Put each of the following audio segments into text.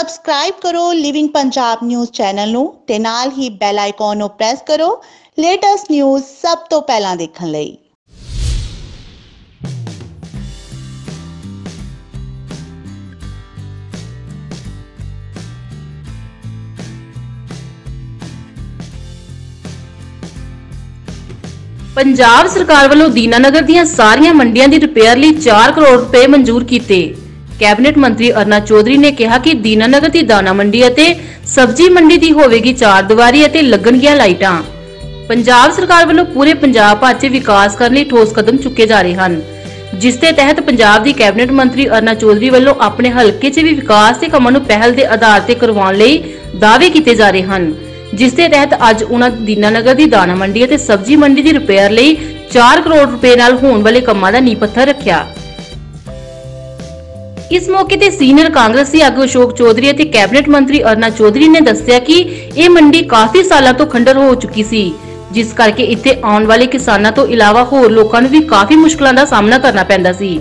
Subscribe ਕਰੋ living Punjab news channel ਨੂੰ ਤੇ ਨਾਲ ਹੀ ਬੈਲ ਆਈਕਨ ਨੂੰ ਪ੍ਰੈਸ ਕਰੋ ਲੇਟੈਸਟ ਨਿਊਜ਼ ਸਭ ਤੋਂ ਪਹਿਲਾਂ ਦੇਖਣ ਲਈ। ਪੰਜਾਬ ਸਰਕਾਰ ਵੱਲੋਂ ਦੀਨਾਨਗਰ ਦੀਆਂ ਸਾਰੀਆਂ ਮੰਡੀਆਂ ਦੀ ਰਿਪੇਅਰ ਲਈ 4 ਕਰੋੜ ਰੁਪਏ ਮਨਜ਼ੂਰ ਕੀਤੇ। ਕੈਬਨਿਟ ਮੰਤਰੀ ਅਰਨਾ ਚੌਧਰੀ ਨੇ ਕਿਹਾ ਕਿ ਦੀਨਾਨਗਰ ਦੀ ਦਾਣਾ ਮੰਡੀ ਅਤੇ ਸਬਜ਼ੀ ਮੰਡੀ ਦੀ ਹੋਵੇਗੀ ਚਾਰ ਦੀਵਾਰੀ ਅਤੇ ਲੱਗਣਗੀਆਂ ਲਾਈਟਾਂ। ਪੰਜਾਬ ਸਰਕਾਰ ਵੱਲੋਂ ਪੂਰੇ ਪੰਜਾਬ ਭਰ 'ਚ ਵਿਕਾਸ ਕਰਨ ਲਈ ਠੋਸ ਕਦਮ ਚੁੱਕੇ ਜਾ ਰਹੇ ਹਨ। ਜਿਸ ਦੇ ਤਹਿਤ ਪੰਜਾਬ ਦੀ ਕੈਬਨਿਟ ਮੰਤਰੀ ਅਰਨਾ ਚੌਧਰੀ ਵੱਲੋਂ ਆਪਣੇ ਹਲਕੇ 'ਚ ਵੀ ਵਿਕਾਸ ਦੇ ਕੰਮਾਂ ਨੂੰ ਪਹਿਲ ਦੇ ਆਧਾਰ ਤੇ ਕਰਵਾਉਣ ਲਈ ਦਾਅਵੇ ਕੀਤੇ ਜਾ ਰਹੇ ਹਨ। ਜਿਸ ਦੇ ਤਹਿਤ ਅੱਜ ਉਹਨਾਂ ਦੀਨਾਨਗਰ ਦੀ ਦਾਣਾ ਮੰਡੀ ਅਤੇ ਸਬਜ਼ੀ ਮੰਡੀ ਦੀ ਰਿਪੇਅਰ ਲਈ 4 ਕਰੋੜ ਰੁਪਏ ਨਾਲ ਹੋਣ ਵਾਲੇ ਕੰਮਾਂ ਦਾ ਨੀਂਹ ਪੱਥਰ ਰੱਖਿਆ। ਇਸ ਮੌਕੇ ਤੇ ਸੀਨੀਅਰ ਕਾਂਗਰਸੀ ਆਗੂ ਅਸ਼ੋਕ ਚੌਧਰੀ ਅਤੇ ਕੈਬਨਿਟ ਮੰਤਰੀ ਅਰਨਾ ਚੌਧਰੀ ਨੇ ਦੱਸਿਆ ਕਿ ਇਹ ਮੰਡੀ ਕਾਫੀ ਸਾਲਾਂ ਤੋਂ ਖੰਡਰ ਹੋ ਚੁੱਕੀ ਸੀ, ਜਿਸ ਕਰਕੇ ਇੱਥੇ ਆਉਣ ਵਾਲੇ ਕਿਸਾਨਾਂ ਤੋਂ ਇਲਾਵਾ ਹੋਰ ਲੋਕਾਂ ਨੂੰ ਵੀ ਕਾਫੀ ਮੁਸ਼ਕਲਾਂ ਦਾ ਸਾਹਮਣਾ ਕਰਨਾ ਪੈਂਦਾ ਸੀ।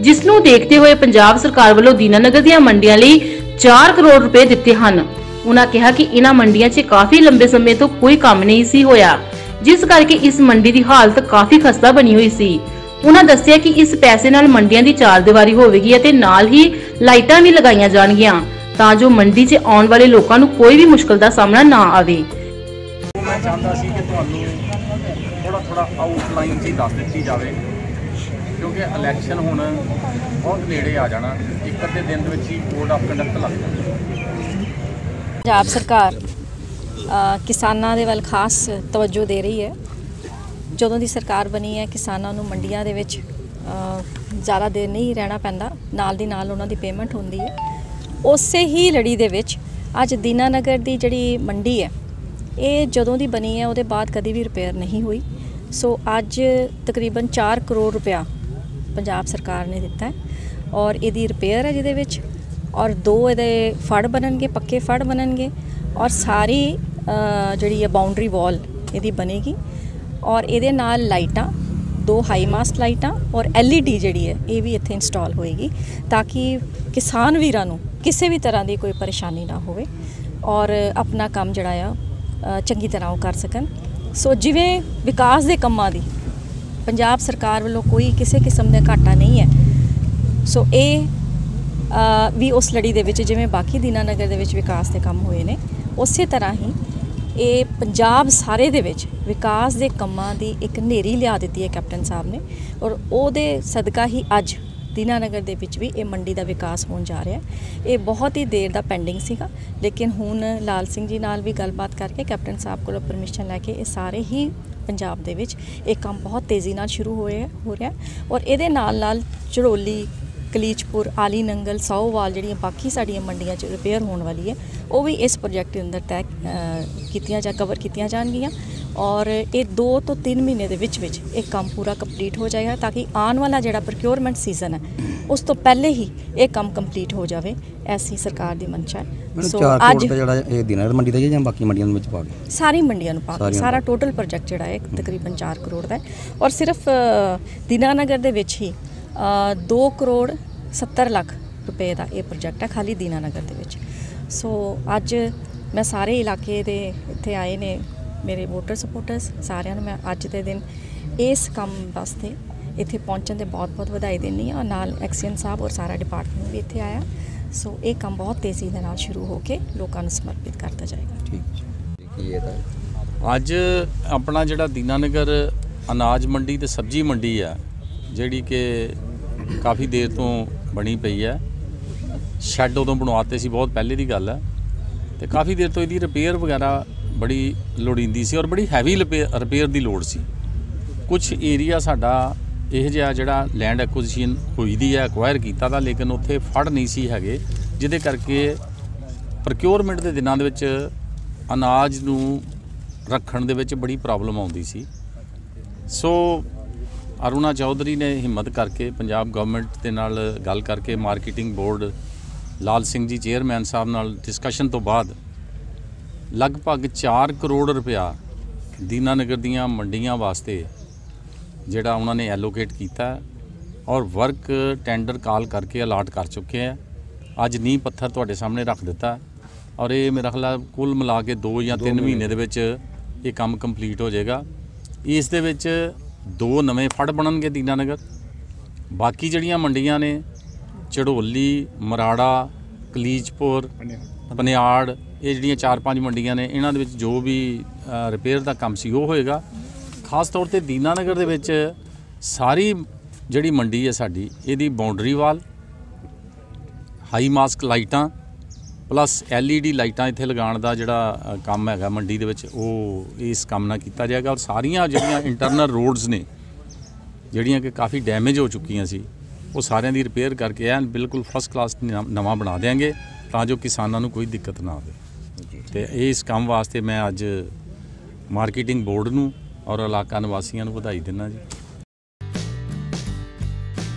ਜਿਸ ਨੂੰ ਦੇਖਦੇ ਹੋਏ ਪੰਜਾਬ ਸਰਕਾਰ ਵੱਲੋਂ ਦੀਨਾਨਗਰ ਦੀਆਂ ਮੰਡੀਆਂ ਲਈ 4 ਕਰੋੜ ਰੁਪਏ ਦਿੱਤੇ ਹਨ। ਉਹਨਾਂ ਕਿਹਾ ਕਿ ਇਹਨਾਂ ਮੰਡੀਆਂ 'ਚ ਕਾਫੀ ਲੰਬੇ ਸਮੇਂ ਤੋਂ ਕੋਈ ਕੰਮ ਨਹੀਂ ਸੀ ਹੋਇਆ, ਜਿਸ ਕਰਕੇ ਇਸ ਮੰਡੀ ਦੀ ਹਾਲਤ ਕਾਫੀ ਖਸਤਾ ਬਣੀ ਹੋਈ ਸੀ। ਉਹਨਾਂ ਦੱਸਿਆ ਕਿ ਇਸ ਪੈਸੇ ਨਾਲ ਮੰਡੀਆਂ ਦੀ ਚਾਰ ਦੀਵਾਰੀ ਹੋਵੇਗੀ ਅਤੇ ਨਾਲ ਹੀ ਲਾਈਟਾਂ ਵੀ ਲਗਾਈਆਂ ਜਾਣਗੀਆਂ ਤਾਂ ਜੋ ਮੰਡੀ 'ਚ ਆਉਣ ਵਾਲੇ ਲੋਕਾਂ ਨੂੰ ਕੋਈ ਵੀ ਮੁਸ਼ਕਲ ਦਾ ਸਾਹਮਣਾ ਨਾ ਆਵੇ। ਉਹ ਮੈਂ ਚਾਹੁੰਦਾ ਸੀ ਕਿ ਤੁਹਾਨੂੰ ਥੋੜਾ ਥੋੜਾ ਆਊਟਲਾਈਨ 'ਚ ਹੀ ਦੱਸ ਦਿੱਤੀ ਜਾਵੇ ਕਿਉਂਕਿ ਇਲੈਕਸ਼ਨ ਹੁਣ ਬਹੁਤ ਨੇੜੇ ਆ ਜਾਣਾ ਇੱਕ ਅੱਧੇ ਦਿਨ ਦੇ ਵਿੱਚ ਹੀ ਕੋਡ ਆਫ ਕੰਡਕਟ ਲੱਗ ਜਾਣਾ ਪੰਜਾਬ ਸਰਕਾਰ ਕਿਸਾਨਾਂ ਦੇ ਵੱਲ ਖਾਸ ਤਵੱਜੋ ਦੇ ਰਹੀ ਹੈ। ਜਦੋਂ ਦੀ ਸਰਕਾਰ ਬਣੀ ਹੈ, ਕਿਸਾਨਾਂ ਨੂੰ ਮੰਡੀਆਂ ਦੇ ਵਿੱਚ ਜ਼ਿਆਦਾ ਦੇਰ ਨਹੀਂ ਰਹਿਣਾ ਪੈਂਦਾ, ਨਾਲ ਦੀ ਨਾਲ ਉਹਨਾਂ ਦੀ ਪੇਮੈਂਟ ਹੁੰਦੀ ਹੈ। ਉਸੇ ਹੀ ਲੜੀ ਦੇ ਵਿੱਚ ਅੱਜ ਦੀਨਾਨਗਰ ਦੀ ਜਿਹੜੀ ਮੰਡੀ ਹੈ, ਇਹ ਜਦੋਂ ਦੀ ਬਣੀ ਹੈ, ਉਹਦੇ ਬਾਅਦ ਕਦੀ ਵੀ ਰਿਪੇਅਰ ਨਹੀਂ ਹੋਈ। ਸੋ ਅੱਜ ਤਕਰੀਬਨ 4 ਕਰੋੜ ਰੁਪਇਆ ਪੰਜਾਬ ਸਰਕਾਰ ਨੇ ਦਿੱਤਾ ਹੈ ਔਰ ਇਹਦੀ ਰਿਪੇਅਰ ਹੈ ਜਿਹਦੇ ਵਿੱਚ ਔਰ ਦੋ ਇਹਦੇ ਫੜ ਬਣਨਗੇ, ਪੱਕੇ ਫੜ ਬਣਨਗੇ ਔਰ ਸਾਰੀ ਜਿਹੜੀ ਹੈ ਬਾਉਂਡਰੀ ਵਾਲ ਇਹਦੀ ਬਣੇਗੀ। ਔਰ ਇਹਦੇ ਨਾਲ ਲਾਈਟਾਂ, ਦੋ ਹਾਈ ਮਾਸਟ ਲਾਈਟਾਂ ਔਰ LED ਜਿਹੜੀ ਹੈ, ਇਹ ਵੀ ਇੱਥੇ ਇੰਸਟਾਲ ਹੋਏਗੀ ਤਾਂ ਕਿ ਕਿਸਾਨ ਵੀਰਾਂ ਨੂੰ ਕਿਸੇ ਵੀ ਤਰ੍ਹਾਂ ਦੀ ਕੋਈ ਪਰੇਸ਼ਾਨੀ ਨਾ ਹੋਵੇ ਔਰ ਆਪਣਾ ਕੰਮ ਜਿਹੜਾ ਆ ਚੰਗੀ ਤਰ੍ਹਾਂ ਉਹ ਕਰ ਸਕਣ। ਸੋ ਜਿਵੇਂ ਵਿਕਾਸ ਦੇ ਕੰਮਾਂ ਦੀ, ਪੰਜਾਬ ਸਰਕਾਰ ਵੱਲੋਂ ਕੋਈ ਕਿਸੇ ਕਿਸਮ ਦਾ ਘਾਟਾ ਨਹੀਂ ਹੈ। ਸੋ ਇਹ ਵੀ ਉਸ ਲੜੀ ਦੇ ਵਿੱਚ ਜਿਵੇਂ ਬਾਕੀ ਦੀਨਾਨਗਰ ਦੇ ਵਿੱਚ ਵਿਕਾਸ ਦੇ ਕੰਮ ਹੋਏ ਨੇ, ਉਸੇ ਤਰ੍ਹਾਂ ਹੀ ਇਹ ਪੰਜਾਬ ਸਾਰੇ ਦੇ ਵਿੱਚ ਵਿਕਾਸ ਦੇ ਕੰਮਾਂ ਦੀ ਇੱਕ ਨੇਰੀ ਲਿਆ ਦਿੱਤੀ ਹੈ ਕੈਪਟਨ ਸਾਹਿਬ ਨੇ ਔਰ ਉਹਦੇ ਸਦਕਾ ਹੀ ਅੱਜ ਦੀਨਾਨਗਰ ਦੇ ਵਿੱਚ ਵੀ ਇਹ ਮੰਡੀ ਦਾ ਵਿਕਾਸ ਹੋਣ ਜਾ ਰਿਹਾ ਇਹ ਬਹੁਤ ਹੀ ਦੇਰ ਦਾ ਪੈਂਡਿੰਗ ਸੀਗਾ, ਲੇਕਿਨ ਹੁਣ ਲਾਲ ਸਿੰਘ ਜੀ ਨਾਲ ਵੀ ਗੱਲਬਾਤ ਕਰਕੇ ਕੈਪਟਨ ਸਾਹਿਬ ਕੋਲੋਂ ਪਰਮਿਸ਼ਨ ਲੈ ਕੇ ਇਹ ਸਾਰੇ ਹੀ ਪੰਜਾਬ ਦੇ ਵਿੱਚ ਇਹ ਕੰਮ ਬਹੁਤ ਤੇਜ਼ੀ ਨਾਲ ਸ਼ੁਰੂ ਹੋਇਆ ਹੋ ਰਿਹਾ ਔਰ ਇਹਦੇ ਨਾਲ ਨਾਲ ਚੜੋਲੀ ਕਲੀਚਪੁਰ ਆਲੀ ਨੰਗਲ ਸੌਵਾਲ ਜਿਹੜੀਆਂ ਬਾਕੀ ਸਾਡੀਆਂ ਮੰਡੀਆਂ 'ਚ ਰਿਪੇਅਰ ਹੋਣ ਵਾਲੀ ਹੈ ਉਹ ਵੀ ਇਸ ਪ੍ਰੋਜੈਕਟ ਦੇ ਅੰਦਰ ਤੈਅ ਕੀਤੀਆਂ ਜਾਂ ਕਵਰ ਕੀਤੀਆਂ ਜਾਣਗੀਆਂ ਔਰ ਇਹ 2 ਤੋਂ 3 ਮਹੀਨੇ ਦੇ ਵਿੱਚ ਵਿੱਚ ਇਹ ਕੰਮ ਪੂਰਾ ਕੰਪਲੀਟ ਹੋ ਜਾਏਗਾ ਤਾਂ ਕਿ ਆਉਣ ਵਾਲਾ ਜਿਹੜਾ ਪ੍ਰੋਕਿਉਰਮੈਂਟ ਸੀਜ਼ਨ ਹੈ ਉਸ ਤੋਂ ਪਹਿਲੇ ਹੀ ਇਹ ਕੰਮ ਕੰਪਲੀਟ ਹੋ ਜਾਵੇ ਐਸੀ ਸਰਕਾਰ ਦੀ ਮਨਸ਼ਾ ਹੈ। ਮੈਨੂੰ 4 ਕਰੋੜ ਰੁਪਏ ਜਿਹੜਾ ਇਹ ਦਿਨਾਂ ਮੰਡੀ ਦਾ ਹੀ ਹੈ ਜਾਂ ਬਾਕੀ ਮੰਡੀਆਂ ਦੇ ਵਿੱਚ ਪਾ ਕੇ? ਸਾਰੀ ਮੰਡੀਆਂ ਨੂੰ ਪਾ ਕੇ ਸਾਰਾ ਟੋਟਲ ਪ੍ਰੋਜੈਕਟ ਜਿਹੜਾ ਹੈ ਤਕਰੀਬਨ 4 ਕਰੋੜ ਦਾ ਹੈ। ਔਰ ਸਿਰਫ ਦੀਨਾਨਗਰ ਦੇ ਵਿੱਚ ਹੀ 2 ਕਰੋੜ 70 ਲੱਖ ਰੁਪਏ ਦਾ ਇਹ ਪ੍ਰੋਜੈਕਟ ਹੈ ਖਾਲੀ ਦੀਨਾਨਗਰ ਦੇ ਵਿੱਚ। ਸੋ ਅੱਜ ਮੈਂ ਸਾਰੇ ਇਲਾਕੇ ਦੇ ਇੱਥੇ ਆਏ ਨੇ ਮੇਰੇ ਵੋਟਰ ਸਪੋਰਟਰਸ, ਸਾਰਿਆਂ ਨੂੰ ਮੈਂ ਅੱਜ ਦੇ ਦਿਨ ਇਸ ਕੰਮ ਵਾਸਤੇ ਇੱਥੇ ਪਹੁੰਚਣ ਦੇ ਬਹੁਤ-ਬਹੁਤ ਵਧਾਈ ਦਿੰਦੀ ਹਾਂ। ਔਰ ਨਾਲ ਐਕਸੀਅਨ ਸਾਹਿਬ ਔਰ ਸਾਰਾ ਡਿਪਾਰਟਮੈਂਟ ਵੀ ਇੱਥੇ ਆਇਆ। ਸੋ ਇਹ ਕੰਮ ਬਹੁਤ ਤੇਜ਼ੀ ਦੇ ਨਾਲ ਸ਼ੁਰੂ ਹੋ ਕੇ ਲੋਕਾਂ ਨੂੰ ਸਮਰਪਿਤ ਕਰਤਾ ਜਾਏਗਾ। ਠੀਕ ਕੀ ਇਹ ਅੱਜ ਆਪਣਾ ਜਿਹੜਾ ਦੀਨਾਨਗਰ ਅਨਾਜ ਮੰਡੀ ਤੇ ਸਬਜ਼ੀ ਮੰਡੀ ਆ, ਜਿਹੜੀ ਕਿ ਕਾਫੀ ਦੇਰ ਤੋਂ ਬਣੀ ਪਈ ਹੈ। ਸ਼ੈੱਡ ਉਦੋਂ ਬਣਵਾਤੇ ਸੀ, ਬਹੁਤ ਪਹਿਲੇ ਦੀ ਗੱਲ ਹੈ। ਤੇ ਕਾਫੀ ਦੇਰ ਤੋਂ ਇਹਦੀ ਰਿਪੇਅਰ ਵਗੈਰਾ ਬੜੀ ਲੋੜੀਂਦੀ ਸੀ ਔਰ ਬੜੀ ਹੈਵੀ ਰਿਪੇਅਰ ਦੀ ਲੋੜ ਸੀ। ਕੁਝ ਏਰੀਆ ਸਾਡਾ ਇਹ ਜਿਹਾ ਜਿਹੜਾ ਲੈਂਡ ਐਕੁਜੀਸ਼ਨ ਹੋਈ ਦੀ ਹੈ ਐਕਵਾਇਰ ਕੀਤਾ ਦਾ, ਲੇਕਿਨ ਉੱਥੇ ਫੜ ਨਹੀਂ ਸੀ ਹੈਗੇ, ਜਿਹਦੇ ਕਰਕੇ ਪ੍ਰੋਕਿਉਰਮੈਂਟ ਦੇ ਦਿਨਾਂ ਦੇ ਵਿੱਚ ਅਨਾਜ ਨੂੰ ਰੱਖਣ ਦੇ ਵਿੱਚ ਬੜੀ ਪ੍ਰੋਬਲਮ ਆਉਂਦੀ ਸੀ। ਸੋ ਅਰੁਣਾ ਚੌਧਰੀ ਨੇ ਹਿੰਮਤ ਕਰਕੇ ਪੰਜਾਬ ਗਵਰਨਮੈਂਟ ਦੇ ਨਾਲ ਗੱਲ ਕਰਕੇ marketing board Lal Singh ji chairman ਸਾਹਿਬ ਨਾਲ ਡਿਸਕਸ਼ਨ ਤੋਂ ਬਾਅਦ ਲਗਭਗ 4 ਕਰੋੜ ਰੁਪਇਆ ਦੀਨਾਨਗਰ ਦੀਆਂ ਮੰਡੀਆਂ ਵਾਸਤੇ ਜਿਹੜਾ ਉਹਨਾਂ ਨੇ ਐਲੋਕੇਟ ਕੀਤਾ ਔਰ ਵਰਕ ਟੈਂਡਰ ਕਾਲ ਕਰਕੇ ਅਲਾਟ ਕਰ ਚੁੱਕੇ ਹੈ ਅੱਜ ਨੀਂਹ ਪੱਥਰ ਤੁਹਾਡੇ ਸਾਹਮਣੇ ਰੱਖ ਦਿੱਤਾ ਔਰ ਇਹ ਮੇਰਾ ਖਿਆਲ ਕੁੱਲ ਮਿਲਾ ਕੇ 2 ਜਾਂ 3 ਮਹੀਨੇ। ਦੇ ਵਿੱਚ ਇਹ ਕੰਮ ਕੰਪਲੀਟ ਹੋ ਜਾਏਗਾ। ਇਸ ਦੇ ਵਿੱਚ ਦੋ ਨਵੇਂ ਫੜ ਬਣਨਗੇ ਦੀਨਾਨਗਰ। ਬਾਕੀ ਜਿਹੜੀਆਂ ਮੰਡੀਆਂ ਨੇ ਚੜੋਲੀ ਮਰਾੜਾ, ਕਲੀਚਪੁਰ, ਪਨਿਆੜ, ਇਹ ਜਿਹੜੀਆਂ ਚਾਰ ਪੰਜ ਮੰਡੀਆਂ ਨੇ, ਇਹਨਾਂ ਦੇ ਵਿੱਚ ਜੋ ਵੀ ਰਿਪੇਅਰ ਦਾ ਕੰਮ ਸੀ, ਉਹ ਹੋਏਗਾ। ਖਾਸ ਤੌਰ ਤੇ ਦੀਨਾਨਗਰ ਦੇ ਵਿੱਚ ਸਾਰੀ ਜਿਹੜੀ ਮੰਡੀ ਹੈ ਸਾਡੀ, ਇਹਦੀ ਬਾਉਂਡਰੀ ਵਾਲ ਹਾਈ ਮਾਸਕ ਲਾਈਟਾਂ ਪਲੱਸ LED ਲਾਈਟਾਂ ਇੱਥੇ ਲਗਾਉਣ ਦਾ ਜਿਹੜਾ ਕੰਮ ਹੈਗਾ ਮੰਡੀ ਦੇ ਵਿੱਚ ਉਹ ਇਸ ਕੰਮ ਨਾਲ ਕੀਤਾ ਜਾਏਗਾ ਔਰ ਸਾਰੀਆਂ ਜਿਹੜੀਆਂ ਇੰਟਰਨਲ ਰੋਡਸ ਨੇ ਜਿਹੜੀਆਂ ਕਿ ਕਾਫੀ ਡੈਮੇਜ ਹੋ ਚੁੱਕੀਆਂ ਸੀ ਉਹ ਸਾਰਿਆਂ ਦੀ ਰਿਪੇਅਰ ਕਰਕੇ ਐਨ ਬਿਲਕੁਲ ਫਸਟ ਕਲਾਸ ਨਵਾਂ ਬਣਾ ਦੇਾਂਗੇ ਤਾਂ ਜੋ ਕਿਸਾਨਾਂ ਨੂੰ ਕੋਈ ਦਿੱਕਤ ਨਾ ਆਵੇ। ਤੇ ਇਸ ਕੰਮ ਵਾਸਤੇ ਮੈਂ ਅੱਜ ਮਾਰਕੀਟਿੰਗ ਬੋਰਡ ਨੂੰ ਔਰ ਇਲਾਕਾ ਨਿਵਾਸੀਆਂ ਨੂੰ ਵਧਾਈ ਦਿੰਦਾ ਜੀ।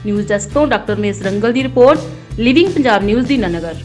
ਨਿਊਜ਼ ਡੈਸਕ ਤੋਂ ਡਾਕਟਰ ਮੇਸ ਰੰਗਲ ਦੀ ਰਿਪੋਰਟ ਲਿਵਿੰਗ ਪੰਜਾਬ ਨਿਊਜ਼ ਦੀ ਨਨਗਰ।